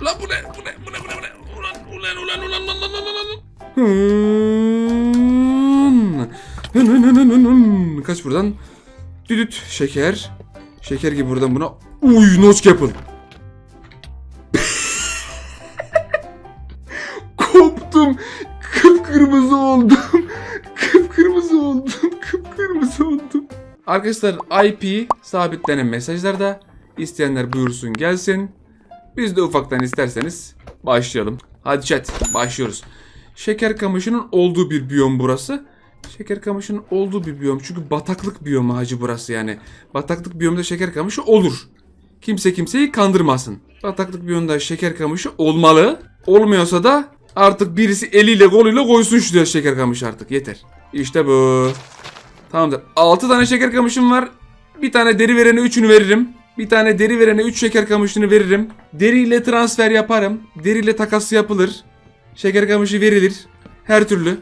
Ulan bu ne? Bu ne? Bu ne? Bu ne? Bu ne? Ulan ulan ulan ulan ulan ulan ulan ulan. Hın. Hın, hın, hın, hın, hın. Kaç buradan? Düdüt şeker. Şeker gibi buradan buna. Uy notch apple. Koptum. Kıpkırmızı oldum. Kıpkırmızı oldum. Kıpkırmızı oldum. Arkadaşlar IP sabitlenen mesajlarda isteyenler buyursun gelsin. Biz de ufaktan isterseniz başlayalım. Hadi chat başlıyoruz. Şeker kamışının olduğu bir biyom burası. Şeker kamışının olduğu bir biyom. Çünkü bataklık biyomu hacı burası yani. Bataklık biyomunda şeker kamışı olur. Kimse kimseyi kandırmasın. Bataklık biyomunda şeker kamışı olmalı. Olmuyorsa da artık birisi eliyle koluyla koysun şu şeker kamışı artık yeter. İşte bu. Tamamdır. 6 tane şeker kamışım var. Bir tane deri verene 3'ünü veririm. Bir tane deri verene 3 şeker kamışını veririm. Deriyle transfer yaparım. Deriyle takas yapılır. Şeker kamışı verilir. Her türlü.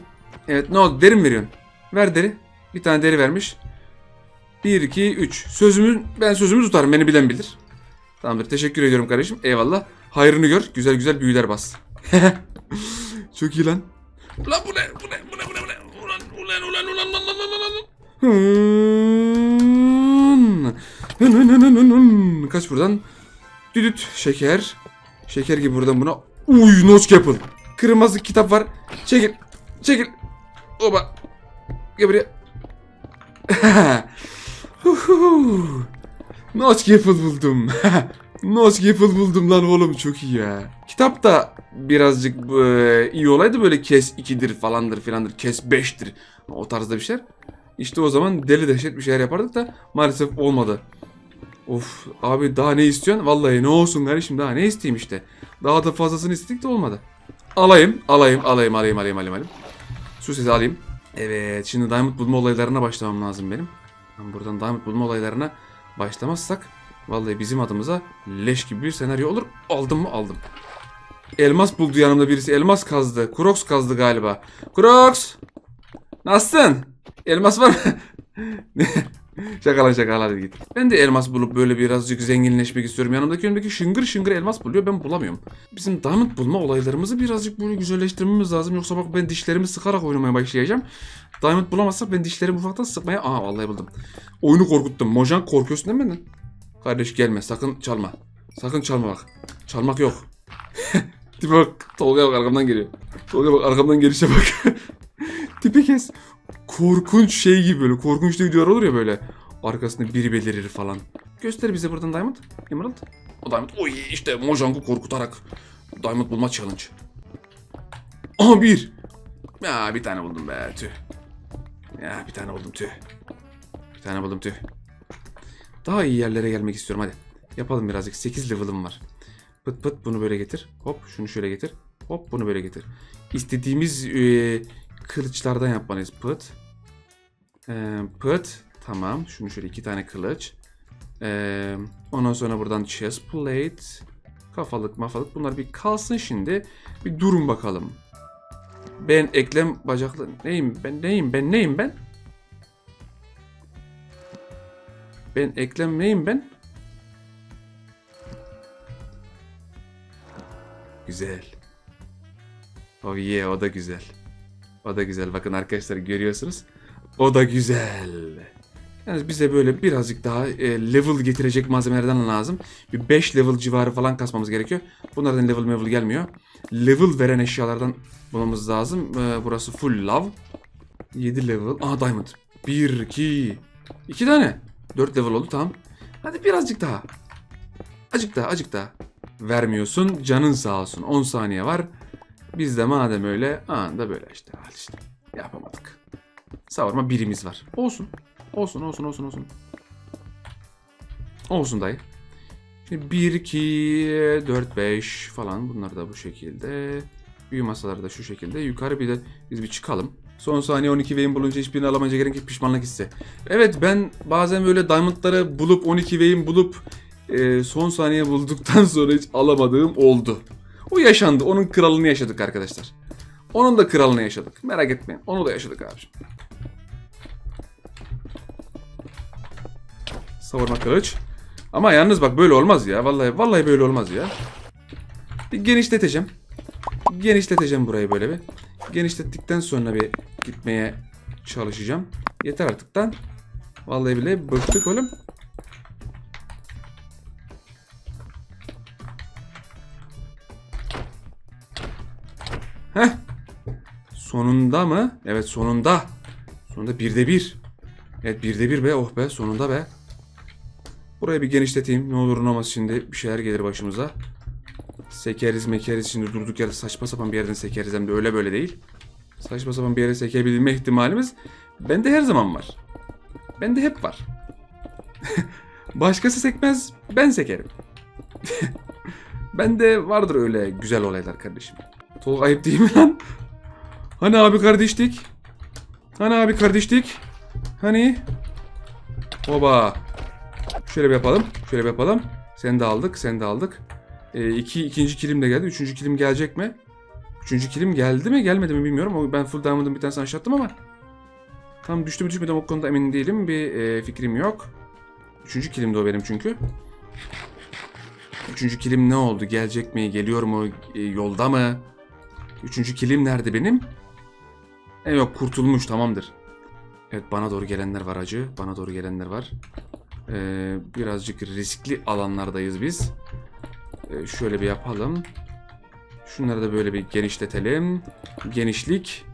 Evet ne oldu? Deri mi veriyorsun? Ver deri. Bir tane deri vermiş. 1, 2, 3. Sözümü, ben sözümü tutarım. Beni bilen bilir. Tamamdır. Teşekkür ediyorum kardeşim. Eyvallah. Hayrını gör. Güzel güzel büyüler bas. Çok iyi lan. Ulan bu ne? Bu ne? Bu ne? Bu ne? Bu ne? Ulan ulan ulan ulan ulan ulan ulan ulan. Kaç buradan? Düdüt şeker. Şeker gibi buradan buna. Uy notch apple. Kırmızı kitap var. Çekil. Çekil. Oba. Gel buraya. Notch apple buldum. Notch apple buldum lan oğlum çok iyi ya. Kitap da birazcık e, iyi olaydı böyle kes 2'dir falandır filandır kes 5'tir. O tarzda bir şeyler. İşte o zaman deli dehşet bir şeyler yapardık da maalesef olmadı. Of abi daha ne istiyorsun? Vallahi ne olsun kardeşim daha ne isteyeyim işte. Daha da fazlasını istedik de olmadı. Alayım, alayım, alayım, alayım, alayım, alayım, alayım. Su sesi alayım. Evet, şimdi diamond bulma olaylarına başlamam lazım benim. Ben buradan diamond bulma olaylarına başlamazsak vallahi bizim adımıza leş gibi bir senaryo olur. Aldım mı? Aldım. Elmas buldu yanımda birisi. Elmas kazdı. Crocs kazdı galiba. Crocs! Nasılsın? Elmas var mı? şaka lan şaka hadi git. Ben de elmas bulup böyle birazcık zenginleşmek istiyorum. Yanımdaki önümdeki şıngır şıngır elmas buluyor ben bulamıyorum. Bizim diamond bulma olaylarımızı birazcık böyle güzelleştirmemiz lazım. Yoksa bak ben dişlerimi sıkarak oynamaya başlayacağım. Diamond bulamazsak ben dişlerimi ufaktan sıkmaya... Aa vallahi buldum. Oyunu korkuttum. Mojan korkuyorsun değil mi? Kardeş gelme sakın çalma. Sakın çalma bak. Çalmak yok. Tipe bak. Tolga'ya bak arkamdan geliyor. Tolga bak arkamdan gelişe bak. Tipi kes. Korkunç şey gibi böyle. Korkunç da videolar olur ya böyle. Arkasında biri belirir falan. Göster bize buradan Diamond. Emerald. O Diamond. Oy işte Mojang'ı korkutarak Diamond bulma challenge. Aha bir. Ya bir tane buldum be tüh. Ya bir tane buldum tüh. Bir tane buldum tüh. Daha iyi yerlere gelmek istiyorum hadi. Yapalım birazcık. 8 level'ım var. Pıt pıt bunu böyle getir. Hop şunu şöyle getir. Hop bunu böyle getir. İstediğimiz e, kılıçlardan yapmalıyız. Pıt. E, pıt. Tamam. Şunu şöyle iki tane kılıç. E, ondan sonra buradan chest plate. Kafalık mafalık. Bunlar bir kalsın şimdi. Bir durun bakalım. Ben eklem bacaklı neyim ben neyim ben neyim ben? Ben eklem neyim ben? Güzel. Oh yeah o da güzel. O da güzel. Bakın arkadaşlar görüyorsunuz. O da güzel. Yani bize böyle birazcık daha e, level getirecek malzemelerden lazım. Bir 5 level civarı falan kasmamız gerekiyor. Bunlardan level level gelmiyor. Level veren eşyalardan bulmamız lazım. E, burası full love. 7 level. Aha diamond. 1, 2, 2 tane. 4 level oldu tamam. Hadi birazcık daha. Acık daha acık daha. Vermiyorsun canın sağ olsun. 10 saniye var. Biz de madem öyle anında böyle işte. Al işte. Yapamadık. Savurma birimiz var. Olsun. Olsun olsun olsun olsun. Olsun dayı. Şimdi 1, 2, 4, 5 falan bunlar da bu şekilde. Büyü masaları da şu şekilde. Yukarı bir de biz bir çıkalım. Son saniye 12 Vayne bulunca hiçbirini alamayınca gerek yok pişmanlık hissi. Evet ben bazen böyle diamondları bulup 12 Vayne bulup e, son saniye bulduktan sonra hiç alamadığım oldu. O yaşandı. Onun kralını yaşadık arkadaşlar. Onun da kralını yaşadık. Merak etmeyin. Onu da yaşadık abiciğim. Savurma kılıç. Ama yalnız bak böyle olmaz ya. Vallahi vallahi böyle olmaz ya. Bir genişleteceğim. Genişleteceğim burayı böyle bir. Genişlettikten sonra bir gitmeye çalışacağım. Yeter artık lan. Vallahi bile bıktık oğlum. Sonunda mı? Evet sonunda. Sonunda birde bir. Evet birde bir be oh be sonunda be. Burayı bir genişleteyim. Ne olur ne olmaz şimdi bir şeyler gelir başımıza. Sekeriz mekeriz şimdi durduk yere saçma sapan bir yerden sekeriz hem de öyle böyle değil. Saçma sapan bir yere sekebilme ihtimalimiz bende her zaman var. Bende hep var. Başkası sekmez ben sekerim. bende vardır öyle güzel olaylar kardeşim. Tolga ayıp değil mi lan? Hani abi kardeşlik? Hani abi kardeşlik? Hani? Oba. Şöyle bir yapalım. Şöyle bir yapalım. Seni de aldık. Seni de aldık. Ee, iki, ikinci kilim de geldi. Üçüncü kilim gelecek mi? Üçüncü kilim geldi mi gelmedi mi bilmiyorum. O- Ben full diamond'ın bir tanesini aşağıttım ama. Tam düştü mü düşmedi o konuda emin değilim. Bir e, fikrim yok. Üçüncü kilim de o benim çünkü. Üçüncü kilim ne oldu? Gelecek mi? Geliyor mu? E, yolda mı? Üçüncü kilim nerede benim? E yok kurtulmuş tamamdır. Evet bana doğru gelenler var acı. Bana doğru gelenler var. Ee, birazcık riskli alanlardayız biz. Ee, şöyle bir yapalım. Şunları da böyle bir genişletelim. Genişlik.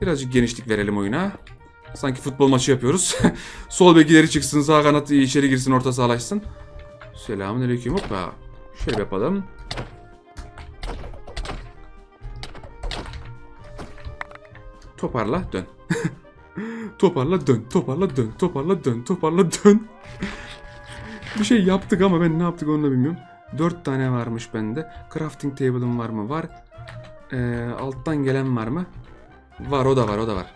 Birazcık genişlik verelim oyuna. Sanki futbol maçı yapıyoruz. Sol bek ileri çıksın, sağ kanat içeri girsin, orta sağlaşsın. Selamünaleyküm. Hoppa. Şöyle yapalım. Toparla dön. toparla dön, toparla dön, toparla dön, toparla dön. Bir şey yaptık ama ben ne yaptık onu da bilmiyorum. Dört tane varmış bende. Crafting table'ım var mı? Var. Ee, alttan gelen var mı? Var o da var o da var.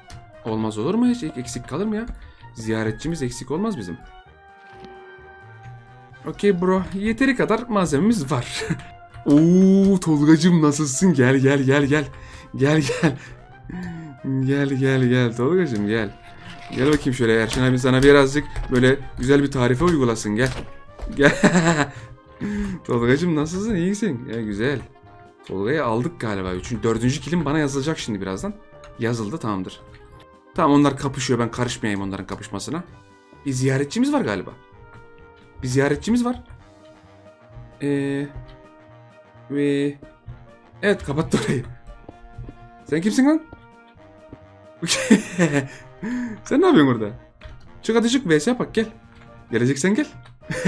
Olmaz olur mu hiç eksik kalır mı ya? Ziyaretçimiz eksik olmaz bizim. Okey bro. Yeteri kadar malzememiz var. Oo Tolgacım nasılsın? Gel gel gel gel. Gel gel. Gel gel gel Tolgacım gel. Gel bakayım şöyle Erşen abi sana birazcık böyle güzel bir tarife uygulasın gel. Gel. Tolgacım nasılsın iyisin? Ya güzel. Tolga'yı aldık galiba. Üçüncü, dördüncü kilim bana yazılacak şimdi birazdan. Yazıldı tamamdır. Tamam onlar kapışıyor ben karışmayayım onların kapışmasına. Bir ziyaretçimiz var galiba. Bir ziyaretçimiz var. Eee... Ve... Evet kapattı orayı. Sen kimsin lan? Sen ne yapıyorsun orada? Çık hadi çık vs yapak gel. Geleceksen gel.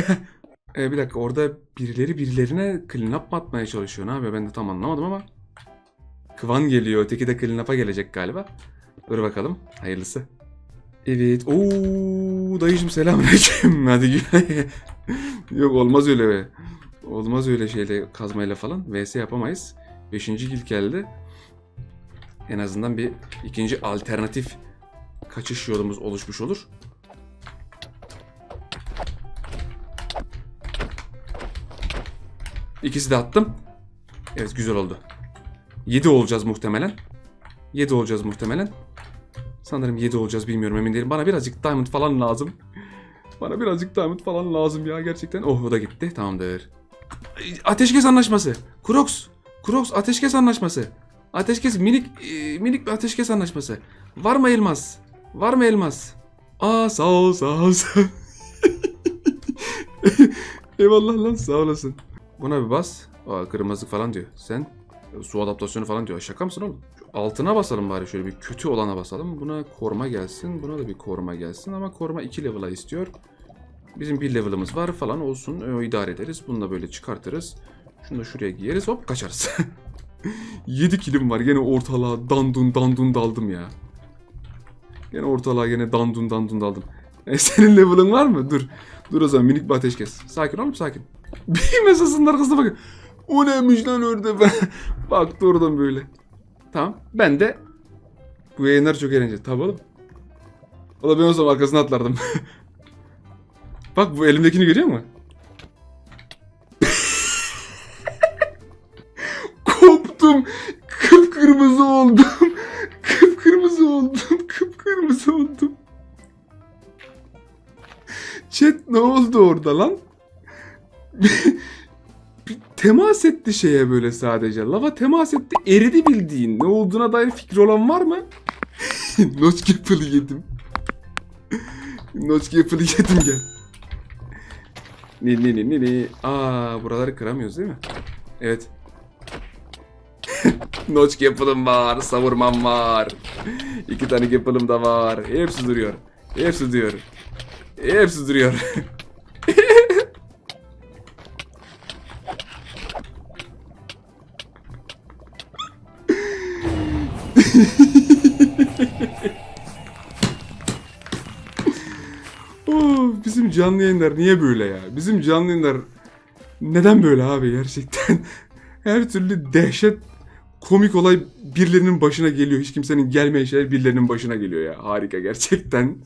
e, bir dakika orada birileri birilerine clean up atmaya çalışıyor. Ne yapıyor ben de tam anlamadım ama. Kıvan geliyor. Öteki de clean up'a gelecek galiba. Dur bakalım. Hayırlısı. Evet. Oo dayıcım selamünaleyküm. Hadi gel. Yok olmaz öyle be. Olmaz öyle şeyle kazmayla falan. VS yapamayız. Beşinci kill geldi. En azından bir ikinci alternatif kaçış yolumuz oluşmuş olur. İkisi de attım. Evet güzel oldu. 7 olacağız muhtemelen. 7 olacağız muhtemelen. Sanırım 7 olacağız bilmiyorum emin değilim. Bana birazcık diamond falan lazım. Bana birazcık diamond falan lazım ya gerçekten. Oh o da gitti tamamdır. Ateşkes anlaşması. Crocs. Crocs ateşkes anlaşması. Ateşkes minik e, minik bir ateşkes anlaşması. Var mı elmas? Var mı elmas? Aa sağ ol sağ ol. Eyvallah lan sağ olasın. Buna bir bas. Aa kırmızı falan diyor. Sen su adaptasyonu falan diyor. Şaka mısın oğlum? Altına basalım bari şöyle bir kötü olana basalım. Buna koruma gelsin. Buna da bir koruma gelsin ama koruma 2 level'a istiyor. Bizim bir level'ımız var falan olsun. E, O idare ederiz. Bunu da böyle çıkartırız. Şunu da şuraya giyeriz hop kaçarız. 7 kilim var. Gene ortalığa dandun dandun daldım ya. Gene ortalığa gene dandun dandun daldım. E, senin level'ın var mı? Dur. Dur o zaman minik bir ateş kes. Sakin oğlum sakin. Bir mesasının arkasına bakın. O neymiş lan orada ben. Baktı oradan böyle. Tamam. Ben de bu yayınlar çok eğlenceli. Tabii oğlum. O da ben o zaman arkasına atlardım. Bak bu elimdekini görüyor musun? Chat ne oldu orada lan? Temas etti şeye böyle sadece. Lava temas etti eridi bildiğin. Ne olduğuna dair fikri olan var mı? Notch Apple'ı yedim. Notch Apple'ı yedim gel. Ni ni ni ni ni. Aa buraları kıramıyoruz değil mi? Evet. Notch Apple'ım var, savurmam var. İki tane Apple'ım da var. Hepsi duruyor. Hepsi duruyor. Hepsi duruyor. Oh, bizim canlı yayınlar niye böyle ya? Bizim canlı yayınlar neden böyle abi gerçekten? Her türlü dehşet komik olay birilerinin başına geliyor. Hiç kimsenin gelmeyen şeyler birilerinin başına geliyor ya. Harika gerçekten.